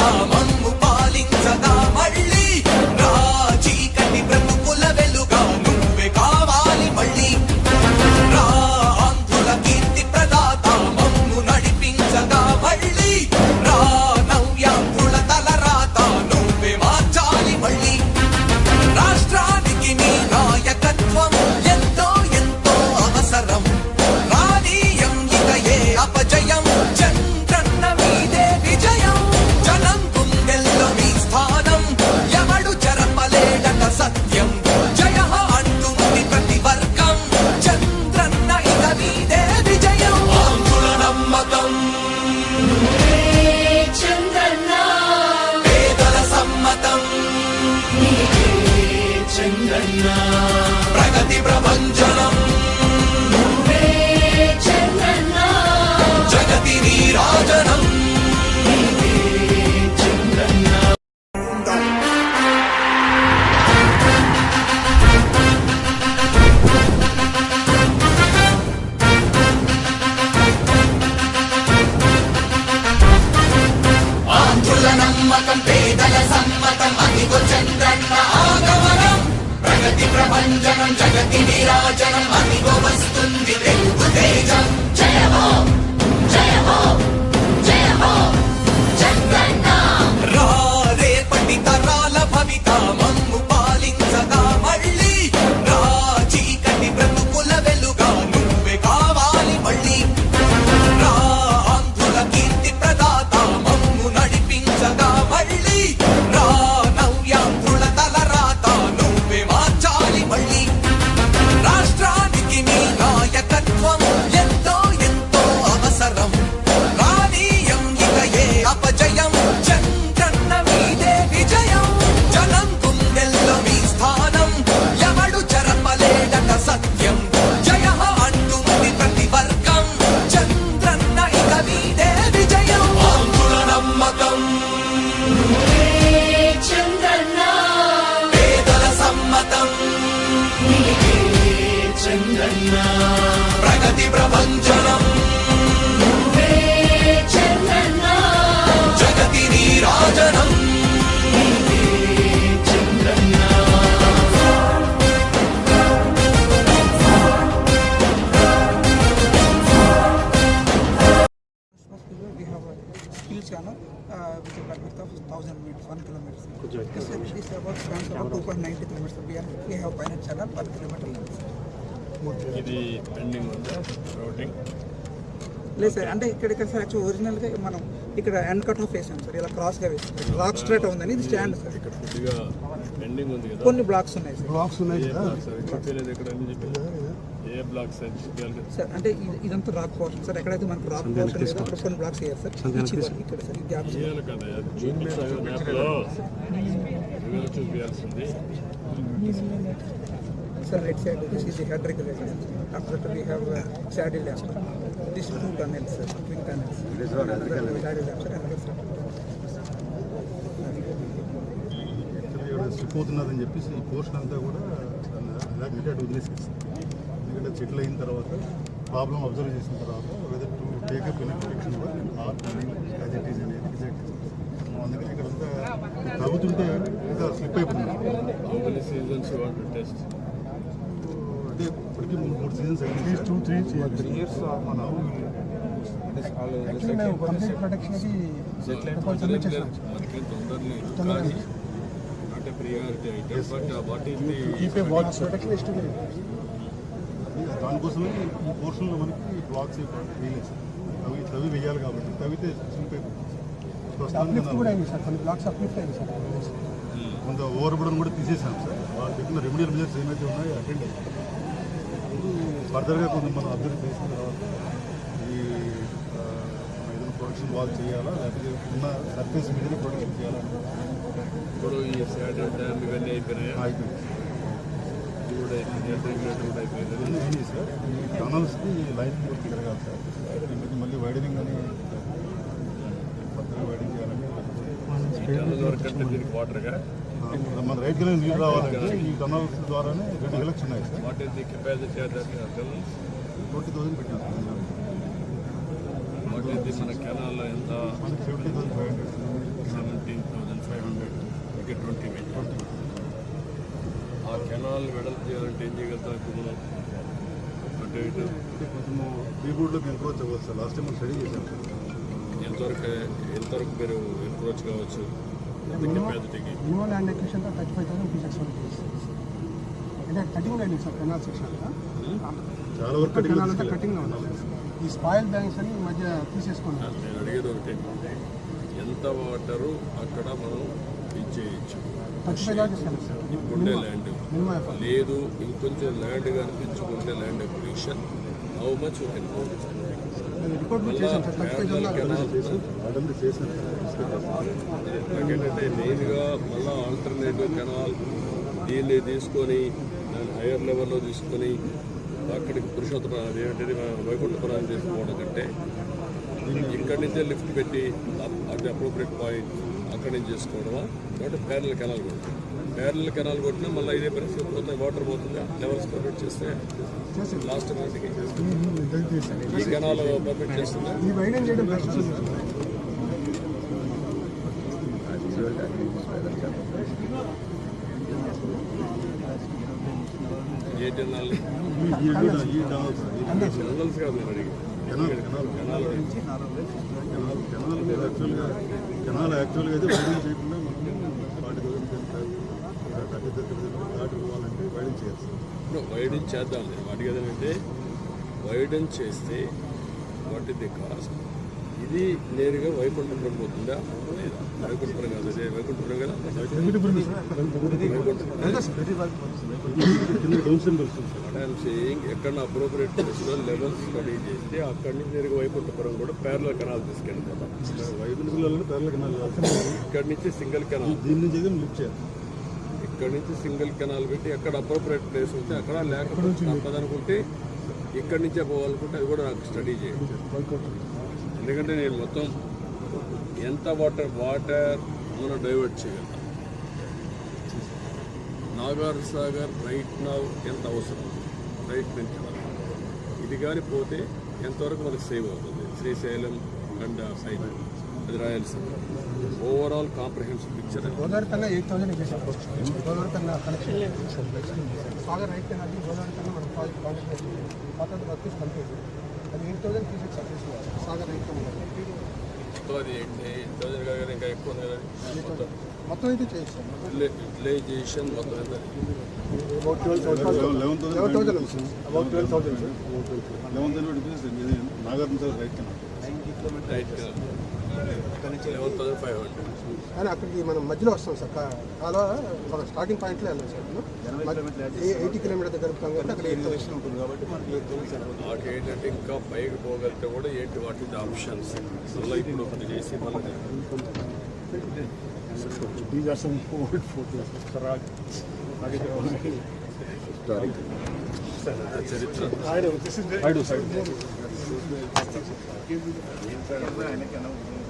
తర్వాత నమ్మకం పేదల సమ్మతం అదిగో చంద్రన్న ఆగమనం. ప్రగతి ప్రభంజనం జగతి విరాజనం అదిగో వస్తుంది తెలుగు తేజం. జయ హో kilometer. This, this about spans about 2.90 kilometers. We, are, we have pilot channel per kilometer length. ఇది పెండింగ్ ఉందా లేదు సార్ అంటే ఇక్కడ ఇక్కడ సార్ యాక్చువల్ ఒరిజినల్గా మనం ఇక్కడ ఎండ్ కట్ ఆఫ్ వేసాం సార్ ఇలా క్రాస్గా వేసాం రాక్ స్ట్రైట్ ఉందని ఇది స్టాండ్ సార్ ఇక్కడ కొద్దిగా పెండింగ్ ఉంది కదా. కొన్ని బ్లాక్స్ ఉన్నాయి సార్. బ్లాక్స్ ఉన్నాయి ఏ కదా? బ్లాక్స్ అవి చెప్పలేదు ఎక్కడ అని చెప్పి. ఏ బ్లాక్స్ అని చెప్పాలి కదా సార్ అంటే ఇది- ఇదంతా రాక్ పోర్షన్ సార్ ఎక్కడైతే మనకు రాక్ పోర్షన్ లేదో అక్కడ కొన్ని బ్లాక్స్ వేయాలి సార్. ఈ చివరి ఇక్కడ సార్ ఈ గ్యాప్ చేయాలి కదా అది చూపించాలి మ్యాప్లో రివ్యూలో చూపించాల్సింది. Sir, right side, this is the head regulator. After that, we have uh, saddle lamp. This is two tunnels, sir, twin tunnels. This is one saddle lamp, sir, another sir. Slip అవుతున్నదని చెప్పేసి ఈ portion అంతా కూడా అలాగే అటు వదిలేసేసి ఎందుకంటే చెట్లు అయిన తర్వాత ప్రాబ్లం అబ్జర్వ్ చేసిన తర్వాత whether to take up in protection or as it is అనేది డిసైడ్ అందుకని ఇక్కడంతా తగ్గుతుంటే ఇంకా స్లిప్ టెస్ట్ అంటే ఇప్పటికీ మూడు మూడు సీజన్స్ అయింది టూ త్రీ త్రీ ఇయర్స్ మన Actually, the keep watch protection ఇష్టం దానికోసమే ఈ పోర్షన్లో మనకి బ్లాక్స్ వేయాలి కాబట్టి ప్రస్తుతానికి అయింది సార్ కొన్ని బ్లాక్స్ అప్లిఫ్ట్ అయింది సార్. కొంత ఓవర్ బుడన్ కూడా తీసేసాం సార్. వాళ్ళు చెప్పిన రెమెడియల్ మెజర్స్ ఏమైతే ఉన్నాయో అటెండ్ అయ్యాయి ఫర్దర్గా కొంచెం మనం అబ్జర్వ్ చేసిన తర్వాత ఈ ప్రొడక్షన్ వాల్ చేయాలా? లేకపోతే ఉన్న సర్ఫేస్ మీద ప్రొడక్షన్ చేయాలా? ఇప్పుడు ఈ శాడ్ డ్యామ్ ఇవన్నీ అయిపోయినాయి? అయిపోయింది కూడా కూడా సార్. ఈ టనల్స్కి లైన్ పూర్తి తిరగాలి సార్. దీనికి మళ్ళీ వైడనింగ్ అని కొత్తగా వైడింగ్ దీనికి వాటర్గా మన రైతులకు నీళ్ళు రావాలంటే ఈ టనల్స్ ద్వారానే రెండు ఎలక్షన్ ఉన్నాయి sir. What is the capacity of that tunnels twenty thousand పెట్టాం వాట్ ఈస్ ది మన కెనాల్లో ఎంత? మనకి seventy thousand five hundred. Okay twenty meter ఆ కెనాల్ వెడల్పు చేయాలంటే ఏం చేయగలుగుతాం ఇప్పుడు మనం? అటు ఇటు కొంచెము బీబోర్డ్లోకి ఎంక్రోచ్ అవ్వచ్చు సార్. లాస్ట్ టైం మనం స్టడీ చేసాం ఎంతవరకు ఎంతవరకు మీరు ఎంక్రోచ్ కావచ్చు? Minimum land acquisition thirty five thousand అంటే cutting line sir canal section చాలా వరకు కటింగ్ కెనాల్ అంతా కటింగ్ ఉంది ఈ స్పాయిల్ బ్యాంక్స్ అని ఈ మధ్య తీసేసుకున్నారు నేను అడిగేది ఒకటే ఎంత వాటరు అక్కడ మనం ఇచ్చేయచ్చు ఉండే ల్యాండ్ లేదు ఇంకొంచెం ల్యాండ్ కనిపించుకుంటే ల్యాండ్ ఎక్విషన్ హౌ మచ్ నాకేంటంటే మెయిన్గా మళ్ళీ ఆల్టర్నేటివ్ కెనాల్ దీన్ని తీసుకొని హైయర్ లెవెల్లో తీసుకొని అక్కడికి పురుషోత్తమ అదేంటిది మన వైకుంఠపురం తీసుకోవడం కంటే ఇక్కడి నుంచే లిఫ్ట్ పెట్టి అది అప్రోప్రియట్ పాయింట్ అక్కడి నుంచి చేసుకోవడమా? కాబట్టి ప్యారల్ కెనాల్ కొట్టాం ప్యారల్ కెనాల్ కొట్టినా మళ్ళీ ఇదే పరిస్థితి పోతే వాటర్ పోతుందా? లెవెల్స్ పర్మిట్ చేస్తే లాస్ట్ నాటికి ఈ కెనాల్ పర్మిట్ చేస్తుందా? ఈ వైడెన్ చేయడం బెస్ట్ సార్ ఏ కాదు నేను యాక్చువల్గా అయితే వైడింగ్ చేయకుండా ఫార్టీ థౌసండ్ థర్టీ థర్టీ దాటి పోవాలంటే వైడింగ్ చేయాలి. ఇప్పుడు వైడెన్ చేద్దాం. అడిగేది ఏంటంటే వైడెన్ చేస్తే వాట్ ఇస్ ది కాస్ట్ ఇది నేరుగా వైకుంఠపురం పోతుందా? వైకుంఠపురం కాదు అదే వైకుంఠపురం కదా? ఐఎమ్ సేయింగ్ ఎక్కడ అప్రోప్రియట్ ప్లేస్లో లెవెల్ స్టడీ చేస్తే అక్కడి నుంచి నేరుగా వైకుంఠపురం కూడా పేర్ల కెనాల్ తీసుకెళ్ళిపోతాం వైకుంఠ జిల్లాలో పేర్ల కెనాల్ ఇక్కడ ఇక్కడి నుంచి సింగిల్ కెనాల్ దీని నుంచి అయితే లిఫ్ట్ చేయాలి నుంచి సింగిల్ కెనాల్ పెట్టి ఎక్కడ అప్రోప్రియట్ ప్లేస్ ఉంటే అక్కడ లేకపోతే తప్పదనుకుంటే ఇక్కడి నుంచే పోవాలనుకుంటే అది కూడా నాకు స్టడీ చేయండి. ఎందుకంటే నేను మొత్తం ఎంత వాటర్ వాటర్ మనం డైవర్ట్ చేయగలుగుతాం నాగార్ సాగర్ రైట్ నౌ ఎంత అవసరం? రైట్ నుంచి ఇది కానీ పోతే ఎంతవరకు మనకు సేవ్ అవుతుంది? శ్రీశైలం అండ్ సైడ్ అది Rayalaseema overall comprehensive picture Godavari కన్నా ఎయిట్ థౌసండ్ చేశాం గోదావరి కన్నా కనెక్షన్ సాగర్ రైట్ కన్నా గోదావరి కన్నా మనం ప్రాజెక్ట్ కాంటాక్ట్ పాత వర్క్ కంప్లీట్ రైట్ కదా మొత్తం. Thousand sir Nagarjuna sir right canal right eleven thousand five hundred కానీ అక్కడికి మనం మధ్యలో వస్తాం సార్ అలా మన స్టార్టింగ్ పాయింట్లో వెళ్ళాం సార్ ఎయిటీ కిలోమీటర్ దగ్గర అక్కడ ఉంటుంది కాబట్టి మనకి ఏంటంటే ఇంకా పైకి పోగలిగితే కూడా ఏంటి వాటి ఆప్షన్స్ మళ్ళీ ఇప్పుడు ఒకటి చేసి మళ్ళీ These are some old photos. Sarag. చరిత్ర I know. This is very. I do. I do.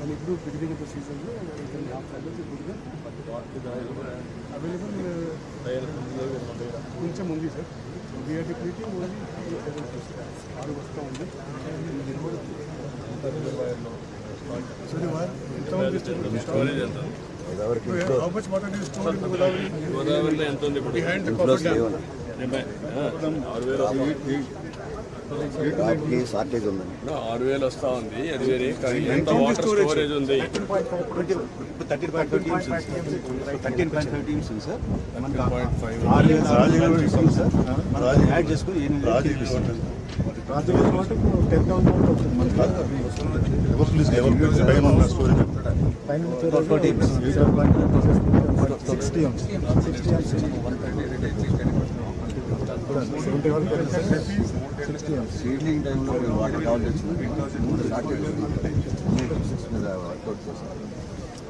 And ఇప్పుడు beginning of the season, లో eight and a half thousand ఇప్పుడు అవైలబుల్ కొంచెం ఉంది సార్ వీఆర్ డిప్లీటింగ్ ఓన్లీ ఆరు వస్తూ ఉంది ది? గోదావరిలో ఎంత ఉంది ఇప్పుడు షార్టేజ్ ఉందండి. ఆరు వేలు వస్తా ఉంది అది వేరే. కానీ ఎంత వాటర్ స్టోరేజ్ ఉంది. Thirteen point five teams thirteen point five teams ఉంది సార్ పాయింట్ ఫైవ్ ఆరు వేల రాజీవ్ ఇస్తాం సార్ మనం యాడ్ చేసుకుని teams seventy one sixty seedling టైంలో వాటర్ కావాలి